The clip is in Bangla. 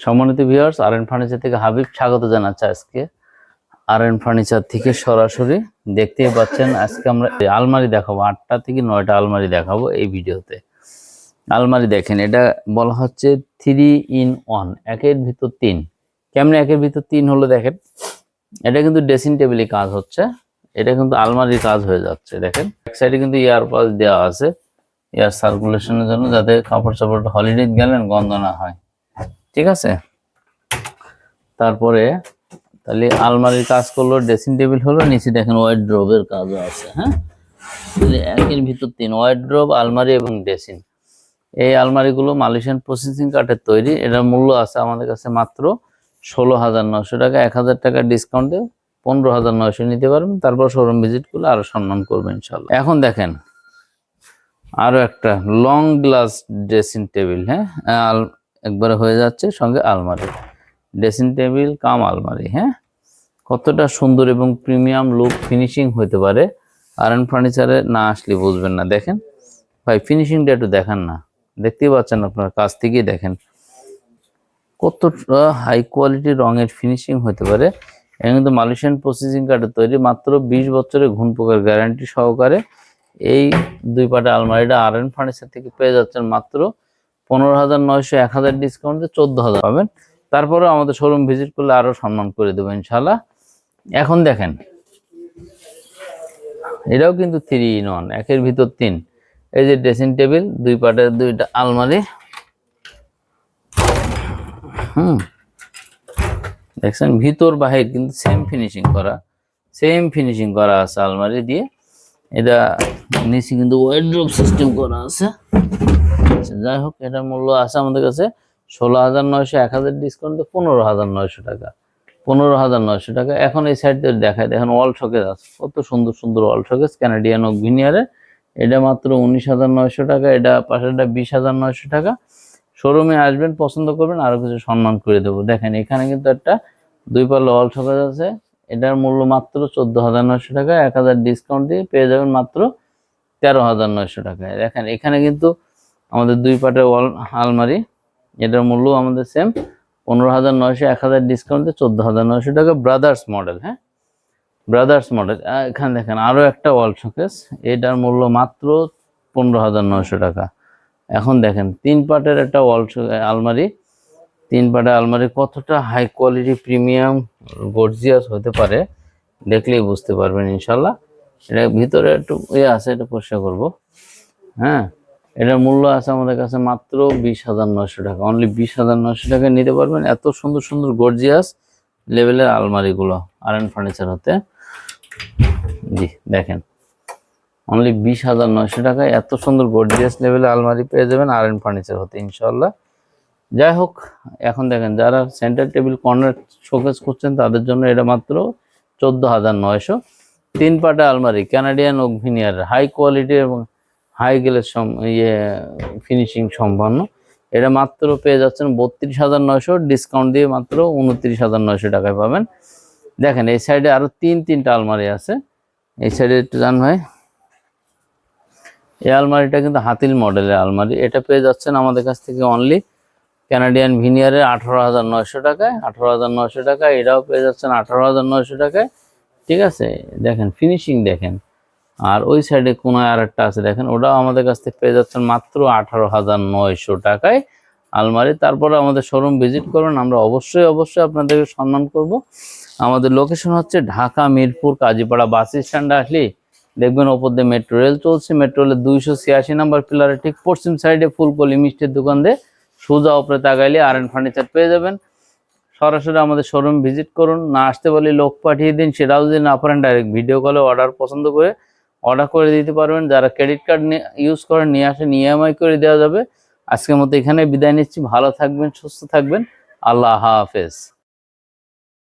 সম্মানিত ভিউয়ার্স আর এন ফার্নিচার থেকে হাবিব স্বাগত জানাচ্ছি আজকে। আর এন ফার্নিচার থেকে সরাসরি দেখতেই পাচ্ছেন, আজকে আমরা আলমারি দেখাবো। আটটা থেকে নয়টা আলমারি দেখাবো এই ভিডিওতে। আলমারি দেখেন, এটা বলা হচ্ছে থ্রি ইন ওয়ান একের ভিতর তিন। কেমনে একের ভিতর তিন হলো দেখেন, এটা কিন্তু ড্রেসিং টেবিলে কাজ হচ্ছে। এটা কিন্তু আলমারির কাজ হয়ে যাচ্ছে, দেখেন। এক সাইডে কিন্তু ইয়ার পাস দেওয়া আছে এয়ার সার্কুলেশনের জন্য যাতে কাপড় চাপড় হলিডে গেলেন, গন্ধ না হয়। ঠিক আছে? তারপরে তাহলে আলমারির কাজ করল ড্রেসিং টেবিল হলো, নিচে দেখেন ওয়াইড ড্রবের কাজও আছে হ্যাঁ? তাহলে একের ভিতর তিন ওয়াইড ড্রব আলমারি এবং ড্রেসিং এই আলমারিগুলো মালয়েশিয়ান প্রসেসিং কাঠের তৈরি, এটার মূল্য আছে আমাদের কাছে মাত্র ষোলো হাজার নশো টাকা, এক হাজার টাকা ডিসকাউন্টে পনেরো হাজার নয়শো নিতে পারবেন, তারপর শোরুম ভিজিট করলে আরও সম্মান করবেন ইনশাল্লাহ এখন দেখেন আরও একটা লং গ্লাস ড্রেসিং টেবিল হ্যাঁ? একবারে হয়ে যাচ্ছে সঙ্গে আলমারি। ড্রেসিং টেবিল কাম আলমারি হ্যাঁ? কতটা সুন্দর এবং প্রিমিয়াম লুক ফিনিশিং হতে পারে। আর এন ফার্নিচারে না আসলে বুঝবেন না, দেখেন। ভাই ফিনিশিংটা একটু দেখান না। দেখতেই পাচ্ছেন আপনার কাছ থেকেই দেখেন। কতটা হাই কোয়ালিটি রঙের ফিনিশিং হতে পারে। এটা কিন্তু মালয়েশিয়ান প্রসেসিং কার্ডের তৈরি মাত্র বিশ বছরের ঘুণ পোকার গ্যারান্টি সহকারে এই দুই পাটা আলমারিটা আর এন ফার্নিচার থেকে পেয়ে যাচ্ছেন মাত্র পনেরো হাজার নয়শো, এক হাজার ডিসকাউন্টে চোদ্দ হাজার পাবেন। তারপরে আমাদের শোরুম ভিজিট করলে আরও সম্মান করে দেবো ইনশাল্লাহ এখন দেখেন, এটাও কিন্তু থ্রি ইন ওয়ান একের ভিতর তিন। এই যে ড্রেসিং টেবিল দুই পাটের দুইটা আলমারি। হুম, দেখছেন ভিতর বাহির কিন্তু সেম ফিনিশিং করা সেম ফিনিশিং করা আছে আলমারি দিয়ে। এটা নিচে কিন্তু ওয়াইড্রোপ সিস্টেম করা আছে। আচ্ছা, যাই হোক এটার মূল্য আছে আমাদের কাছে ষোলো হাজার নয়শো এক হাজার ডিসকাউন্টে পনেরো হাজার নয়শো টাকা। পনেরো হাজার নয়শো টাকা। এখন এই সাইড দিয়ে দেখায় দেখেন ওয়াল শোকেস আছে। কত সুন্দর সুন্দর ওয়াল শোকেস ক্যানাডিয়ান ও ভিনিয়ারে এটা মাত্র উনিশ হাজার নয়শো টাকা এটা পাশেরটা বিশ হাজার নয়শো টাকা। শোরুমে আসবেন পছন্দ করবেন আরও কিছু সম্মান করে দেবো। দেখেন এখানে কিন্তু একটা দুই পাল্লা ওয়াল শোকেস আছে। এটার মূল্য মাত্র চোদ্দ হাজার নয়শো টাকা। এক হাজার ডিসকাউন্ট দিয়ে পেয়ে যাবেন মাত্র তেরো হাজার নয়শো টাকায়। দেখেন এখানে কিন্তু আমাদের দুই পাটের ওয়াল আলমারি, এটার মূল্য আমাদের সেম পনেরো হাজার নয়শো এক হাজার ডিসকাউন্টে চোদ্দ হাজার নয়শো টাকা ব্রাদার্স মডেল হ্যাঁ? ব্রাদার্স মডেল এখানে দেখেন আরও একটা ওয়াল শোকেস এটার মূল্য মাত্র পনেরো হাজার নয়শো টাকা। এখন দেখেন, তিন পাটের একটা ওয়াল আলমারি, তিন পাটের আলমারি কতটা হাই কোয়ালিটি প্রিমিয়াম গর্জিয়াস হতে পারে দেখলেই বুঝতে পারবেন ইনশাল্লাহ। এটা ভিতরে একটু ইয়ে আছে, এটা পরিষ্কার করব। হ্যাঁ? এটার মূল্য আছে আমাদের কাছে মাত্র বিশ হাজার নয়শো টাকা। অনলি বিশ হাজার নয়শো টাকা নিতে পারবেন এত সুন্দর সুন্দর গর্জিয়াস লেভেলের আলমারিগুলো আর এন ফার্নিচার হতে। জি, দেখেন। অনলি বিশ হাজার নয়শো টাকায় এত সুন্দর গর্জিয়াস লেভেলের আলমারি পেয়ে যাবেন আর এন ফার্নিচার হতে ইনশাল্লাহ যাই হোক, এখন দেখেন, যারা সেন্টার টেবিল কর্নার শোকেস করছেন, তাদের জন্য এটা মাত্র চোদ্দ হাজার নয়শো। তিন পাটা আলমারি ক্যানাডিয়ান ওক হাই কোয়ালিটি এবং হাই গ্লেস ইয়ে ফিনিশিং সম্পন্ন। এটা মাত্র পেয়ে যাচ্ছেন বত্রিশ হাজার নয়শো ডিসকাউন্ট দিয়ে মাত্র উনত্রিশ হাজার নয়শো টাকায় পাবেন। দেখেন, এই সাইডে আরও তিন, তিনটা আলমারি আছে। এই সাইডে একটু জান ভাই। এই আলমারিটা কিন্তু হাতিল মডেলের আলমারি। এটা পেয়ে যাচ্ছেন আমাদের কাছ থেকে অনলি ক্যানাডিয়ান ভিনিয়ারের আঠারো হাজার নয়শো টাকায়। আঠারো হাজার নয়শো টাকায়, এটাও পেয়ে যাচ্ছেন আঠারো হাজার নয়শো টাকায়। ঠিক আছে? দেখেন ফিনিশিং দেখেন। আর ওই সাইডে কোনায় আর একটা আছে, দেখেন, ওটাও আমাদের কাছ থেকে পেয়ে যাচ্ছেন মাত্র আঠারো হাজার নয়শো টাকায় আলমারি। তারপরে আমাদের শোরুম ভিজিট করুন আমরা অবশ্যই অবশ্যই আপনাদেরকে সম্মান করব। আমাদের লোকেশন হচ্ছে ঢাকা, মিরপুর, কাজীপাড়া বাস স্ট্যান্ডে আসলে দেখবেন ওপর দিয়ে মেট্রো রেল চলছে। মেট্রো রেলের দুইশো ছিয়াশি নাম্বার পিলারে ঠিক পশ্চিম সাইডে ফুলকলি মিষ্টির দোকান দিয়ে সোজা ওপরে তাকাইলে আর ফার্নিচার পেয়ে যাবেন। সরাসরি আমাদের শোরুম ভিজিট করুন, না আসতে বলে লোক পাঠিয়ে দিন, সেটাও যদি না পারেন ডাইরেক্ট ভিডিও কলে অর্ডার পছন্দ করে অর্ডার করে দিতে পারবেন। যারা ক্রেডিট কার্ড ইউজ করেন নিয়ে আসে ইএমআই করে দেওয়া যাবে। আজকের মতো এখানে বিদায় নিচ্ছি। ভালো থাকবেন, সুস্থ থাকবেন। আল্লাহ হাফেজ।